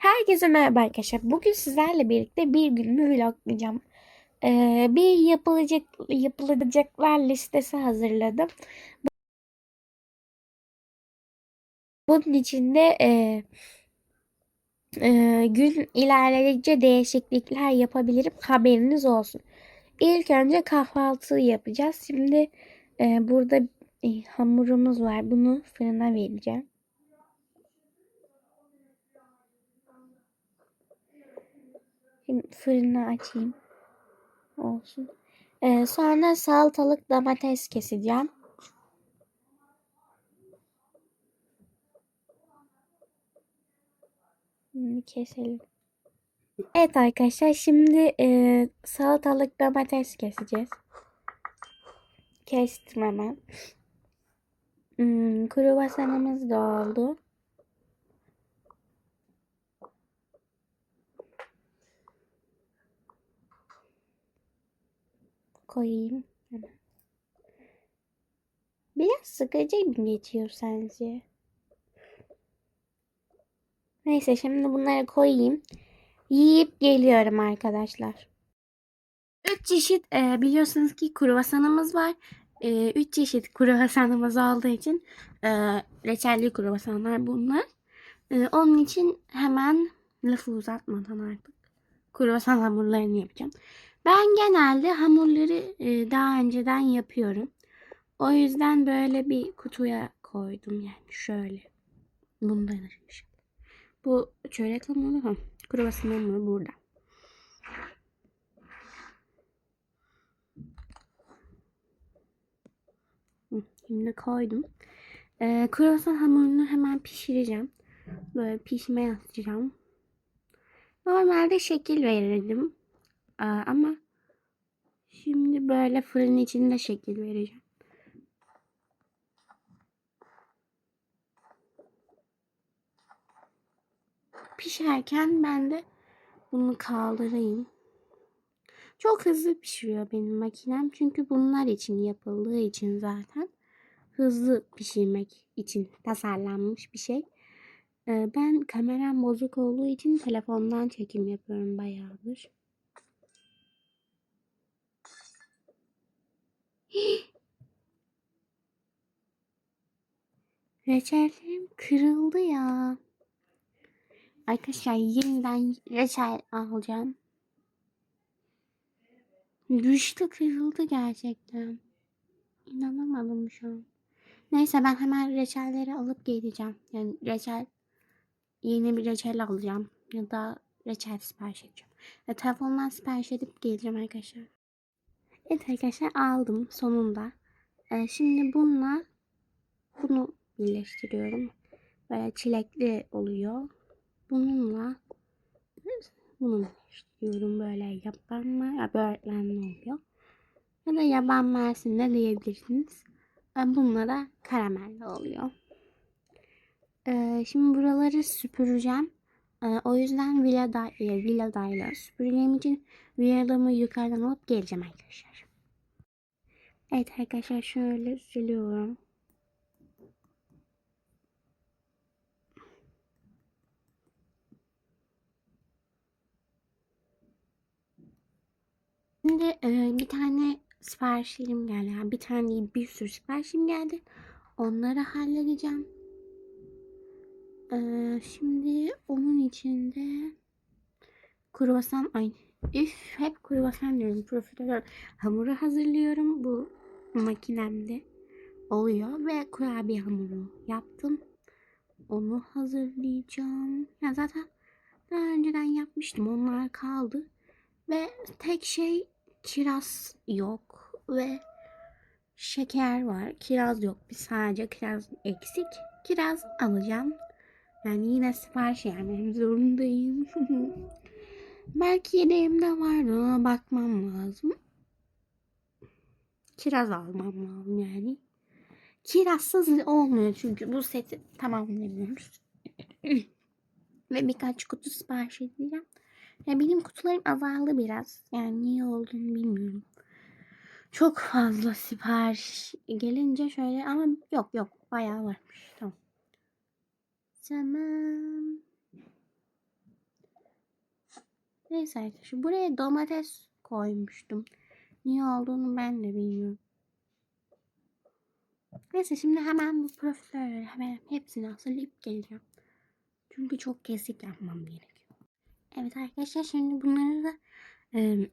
Herkese merhaba arkadaşlar. Bugün sizlerle birlikte bir günümü vloglayacağım. Ee, bir yapılacak yapılacaklar listesi hazırladım. Bunun içinde e, e, gün ilerledikçe değişiklikler yapabilirim. Haberiniz olsun. İlk önce kahvaltı yapacağız. Şimdi e, burada e, hamurumuz var. Bunu fırına vereceğim. Fırını açayım. Olsun. Ee, sonra salatalık domates keseceğim. Keselim. Evet arkadaşlar şimdi e, salatalık domates keseceğiz. Kestim hemen. Hmm, kruvasanımız da oldu. Koyayım. Biraz sıkıcı mı geçiyor sence? Neyse şimdi bunları koyayım. Yiyip geliyorum arkadaşlar. 3 çeşit e, biliyorsunuz ki kruvasanımız var. 3 e, çeşit kruvasanımız olduğu için e, reçelli kruvasanlar bunlar. E, onun için hemen lafı uzatmadan artık kruvasan hamurlarını yapacağım. Ben genelde hamurları e, daha önceden yapıyorum. O yüzden böyle bir kutuya koydum yani şöyle. Bundan açmış. Bu çörek hamuru, ha, kruvasan hamuru burada. Şimdi koydum. Ee, kruvasan hamurunu hemen pişireceğim. Böyle pişmeye atacağım. Normalde şekil verirdim. Ama şimdi böyle fırın içinde şekil vereceğim. Pişerken ben de bunu kaldırayım. Çok hızlı pişiriyor benim makinem. Çünkü bunlar için yapıldığı için zaten hızlı pişirmek için tasarlanmış bir şey. Ben kameram bozuk olduğu için telefondan çekim yapıyorum bayağıdır. Reçellerim kırıldı ya. Arkadaşlar yeniden reçel alacağım. Düştü kırıldı gerçekten. İnanamadım şu an. Neyse ben hemen reçelleri alıp geleceğim. Yani reçel yeni bir reçel alacağım. Ya da reçel sipariş edeceğim. Ya, telefondan sipariş edip geleceğim arkadaşlar. Evet arkadaşlar aldım sonunda. Ee, şimdi bununla bunu birleştiriyorum. Böyle çilekli oluyor. Bununla bunu birleştiriyorum. Böyle yaban mer böğürtlenli oluyor. Ya da yaban mersin ne diyebilirsiniz. Ee, bununla da karamelli oluyor. Ee, şimdi buraları süpüreceğim. Ee, o yüzden vilada, viladayla süpüreceğim için viladamı yukarıdan alıp geleceğim arkadaşlar. Evet arkadaşlar şöyle siliyorum. Şimdi e, bir tane siparişlerim geldi. Yani bir tane değil bir sürü siparişim geldi. Onları halledeceğim. Ee, şimdi onun içinde kruvasan ay üf hep kruvasan diyorum. Profiterol hamuru hazırlıyorum. Bu makinemde oluyor ve kurabiye hamuru yaptım. Onu hazırlayacağım. Ya zaten daha önceden yapmıştım. Onlar kaldı. Ve tek şey kiraz yok ve şeker var. Kiraz yok. Bir sadece kiraz eksik. Kiraz alacağım. Yani yine sipariş vermem zorundayım. Belki yedeğimde vardı ona bakmam lazım. Kiraz almam lazım yani. Kirazsız olmuyor çünkü bu seti tamamlayamıyoruz. Ve birkaç kutu sipariş edeceğim. Ya benim kutularım azaldı biraz. Yani niye olduğunu bilmiyorum. Çok fazla sipariş gelince şöyle ama yok yok bayağı varmış. Tamam. Tamam. Neyse arkadaşlar buraya domates koymuştum. Niye olduğunu ben de bilmiyorum. Neyse şimdi hemen bu profilleri hemen hepsini hazırlayıp geleceğim. Çünkü çok kesik yapmam gerekiyor. Evet arkadaşlar şimdi bunları da e,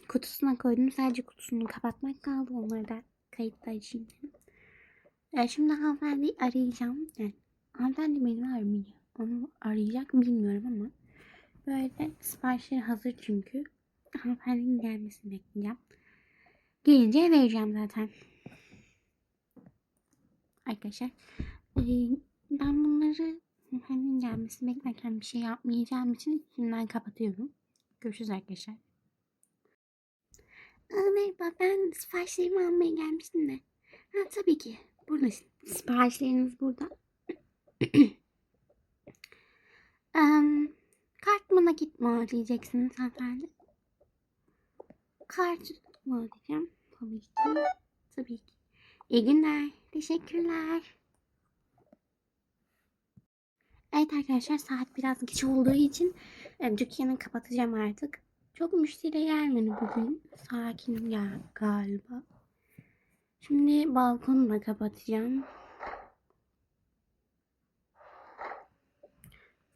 kutusuna koydum. Sadece kutusunu kapatmak kaldı. Onları da kayıtta dedim. E, şimdi hanımefendiyi arayacağım. Yani, hanımefendi beni aramayacak. Onu arayacak bilmiyorum ama. Böyle siparişleri hazır çünkü. Hanımefendinin gelmesini bekleyeceğim. Gelince vereceğim zaten. Arkadaşlar. e, ben bunları hanımefendinin gelmesini beklerken bir şey yapmayacağım için şimdiden kapatıyorum. Görüşürüz arkadaşlar. Aa, merhaba ben siparişlerimi almaya gelmiştim de. Ha, tabii ki. Burada siparişleriniz burada. um, nakit mi ödeyeceksiniz hanımefendi? Kart mı ödeyeceğim? Tabii ki. Tabii ki. İyi günler. Teşekkürler. Evet arkadaşlar saat biraz geç olduğu için e, dükkanı kapatacağım artık. Çok müşteri gelmedi bugün. Sakin ya galiba. Şimdi balkonu da kapatacağım.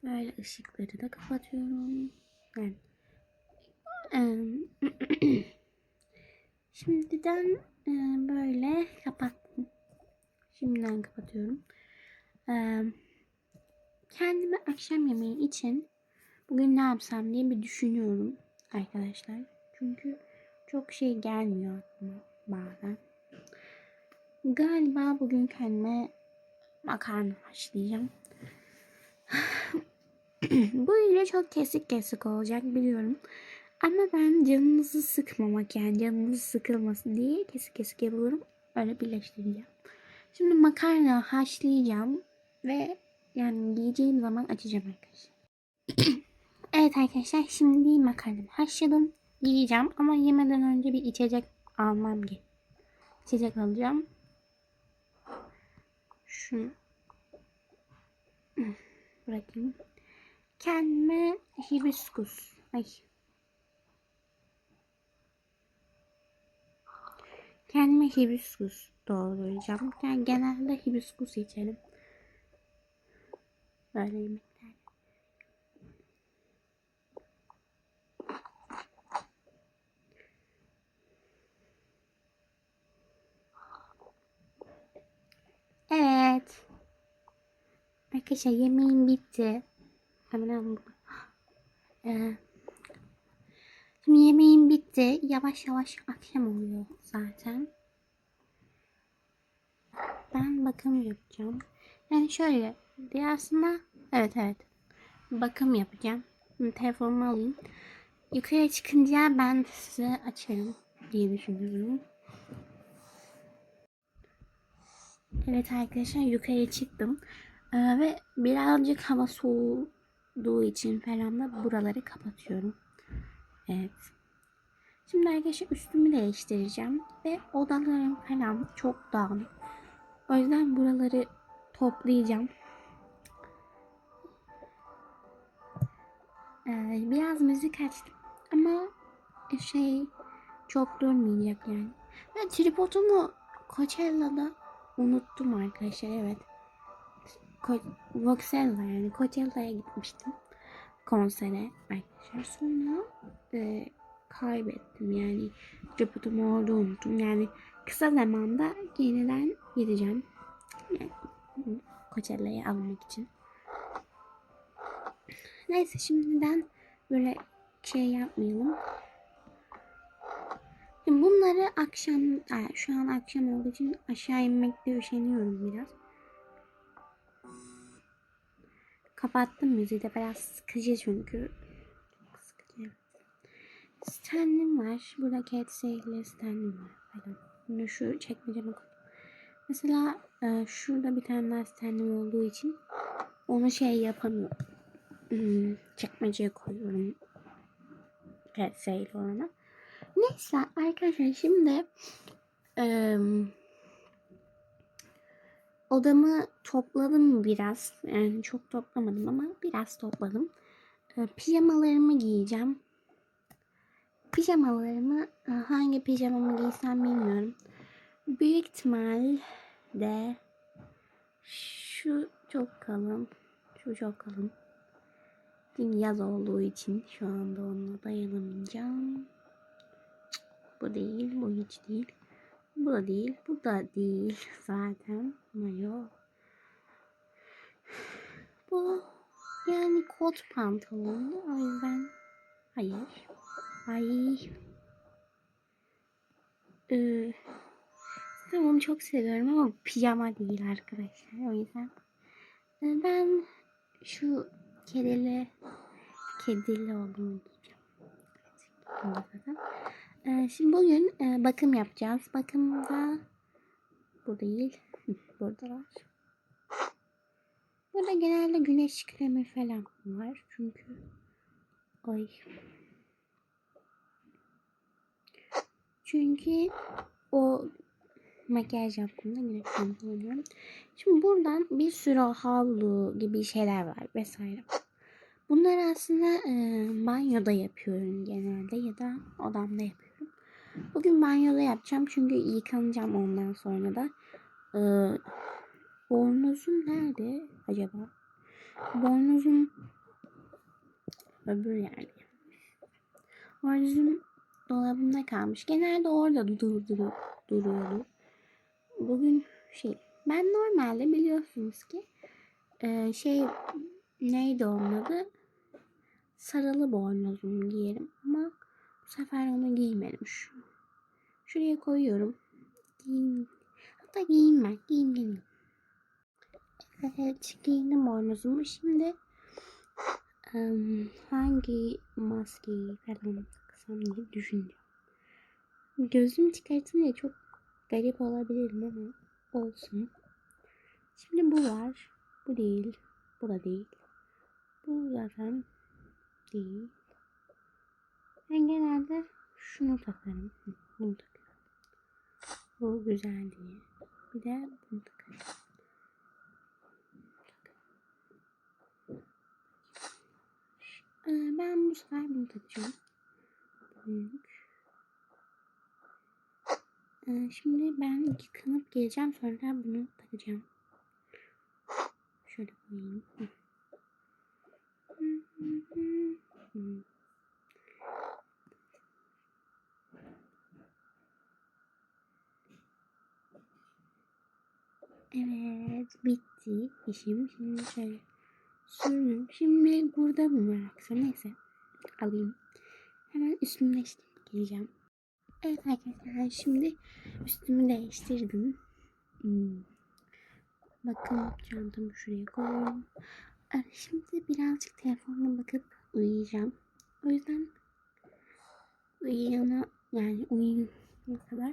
Böyle ışıkları da kapatıyorum. Yani, şimdiden e, böyle kapattım. Şimdiden kapatıyorum. Kendime akşam yemeği için bugün ne yapsam diye bir düşünüyorum arkadaşlar. Çünkü çok şey gelmiyor aklıma bazen. Galiba bugün kendime makarna haşlayacağım. Bu video çok kesik kesik olacak biliyorum. Ama ben canınızı sıkmamak yani canınız sıkılmasın diye kesik kesik yapıyorum. Öyle birleştireceğim. Şimdi makarna haşlayacağım ve yani yiyeceğim zaman açacağım arkadaşlar. evet arkadaşlar şimdi makarnamı haşladım. Yiyeceğim ama yemeden önce bir içecek almam gerek. İçecek alacağım. Şunu bırakayım. Kendime hibiskus. Ay. Kendime hibiskus dolduracağım. Yani genelde hibiskus içerim. Böyle yemekler. Evet. Arkadaşlar yemeğim bitti. Hemen alalım. Ee, şimdi yemeğim bitti. Yavaş yavaş akşam oluyor zaten. Ben bakım yapacağım. Yani şöyle diye aslında evet evet bakım yapacağım. Şimdi telefonumu alayım. Yukarıya çıkınca ben size açarım diye düşünüyorum. Evet arkadaşlar yukarıya çıktım. Ee, ve birazcık hava soğuduğu için falan da buraları kapatıyorum. Evet. Şimdi arkadaşlar üstümü değiştireceğim. Ve odalarım falan çok dağınık. O yüzden buraları toplayacağım. Ee, biraz müzik açtım. Ama şey çok durmayacak yani. Ve tripodumu Coachella'da unuttum arkadaşlar evet. Ko Voxella yani Coachella'ya gitmiştim konsere arkadaşlar. Sonra e, kaybettim yani tripodumu orada unuttum. Yani kısa zamanda yeniden gideceğim. Yani, almak için. Neyse şimdiden böyle şey yapmayalım. Şimdi bunları akşam, şu an akşam olduğu için aşağı inmekte üşeniyorum biraz. Kapattım müziği de biraz sıkıcı çünkü. Çok sıkıcı. Standim var. Burada Cat ile standim var falan. Bunu şu çekmeceme koydum. Mesela e, şurada bir tane daha standim olduğu için onu şey yapamıyorum. Hmm, çekmeceye koyuyorum. Cat ile ona. Neyse arkadaşlar şimdi e, odamı topladım biraz. Yani çok toplamadım ama biraz topladım. E, pijamalarımı giyeceğim. pijamalarımı e, hangi pijamamı giysem bilmiyorum. Büyük ihtimal de şu çok kalın. Şu çok kalın. Çünkü yaz olduğu için şu anda onunla dayanamayacağım. Bu değil, bu hiç değil. Bu da değil, bu da değil zaten. Mayo. Bu yani kot pantolon. O yüzden hayır. Ay. Ee, ben onu çok seviyorum ama pijama değil arkadaşlar. O yüzden Ee, ben şu kedili kedili olduğunu giyeceğim. Ee, şimdi bugün e, bakım yapacağız. Bakımda bu değil. Hı, Burada var. Burada genelde güneş kremi falan var. Çünkü ay çünkü o makyaj yaptığımda güneş kremi kullanıyorum. Şimdi buradan bir sürü havlu gibi şeyler var vesaire. Bunları aslında e, banyoda yapıyorum genelde ya da odamda yapıyorum. Bugün banyoda yapacağım çünkü yıkanacağım ondan sonra da. E, bornozum nerede acaba? Bornozum öbür yerde. Bornozum dolabımda kalmış. Genelde orada dur, dur, duruyordu. Bugün şey ben normalde biliyorsunuz ki e, şey neydi onun adı? Sarılı bornozumu giyerim ama bu sefer onu giymedim. Şu, şuraya koyuyorum. Giyeyim. Hatta giyeyim ben. Giyeyim geleyim. Evet giyindim bornozumu. Şimdi hangi maskeyi falan taksam diye düşünüyorum. Gözüm çıkartınca çok garip olabilirim ama olsun. Şimdi bu var. Bu değil. Bu da değil. Bu zaten değil. Ben genelde şunu takarım. Bunu takarım. Bu güzel diye. Bir de bunu. Ee, Ben bu sefer bunu takacağım. Büyük. Ee, Şimdi ben yıkanıp geleceğim sonra bunu takacağım. Şöyle koyayım. Bitti işim. Şimdi şöyle sürdüm. Şimdi burada mı var aksa? Neyse alayım. Hemen üstümü değiştirip geleceğim. Evet arkadaşlar şimdi üstümü değiştirdim. Hmm. Bakın çantamı şuraya koyuyorum. Şimdi birazcık telefonuma bakıp uyuyacağım. O yüzden uyuyana yani uyuyana kadar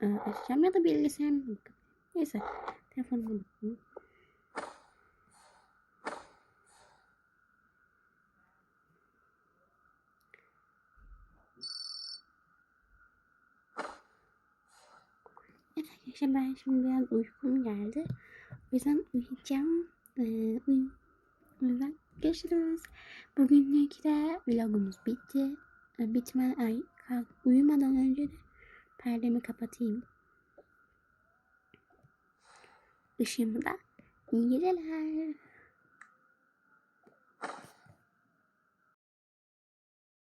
e, açacağım ya da bilgisayarıma bakıp. Neyse telefonuma bakayım. Evet arkadaşlar ben şimdi biraz uykum geldi. O yüzden uyuyacağım. Ee, uyum. O yüzden görüşürüz. Bugünlük de vlogumuz bitti. Ee, bitme, ay, uyumadan önce de perdemi kapatayım. Işığımı da iyi geceler.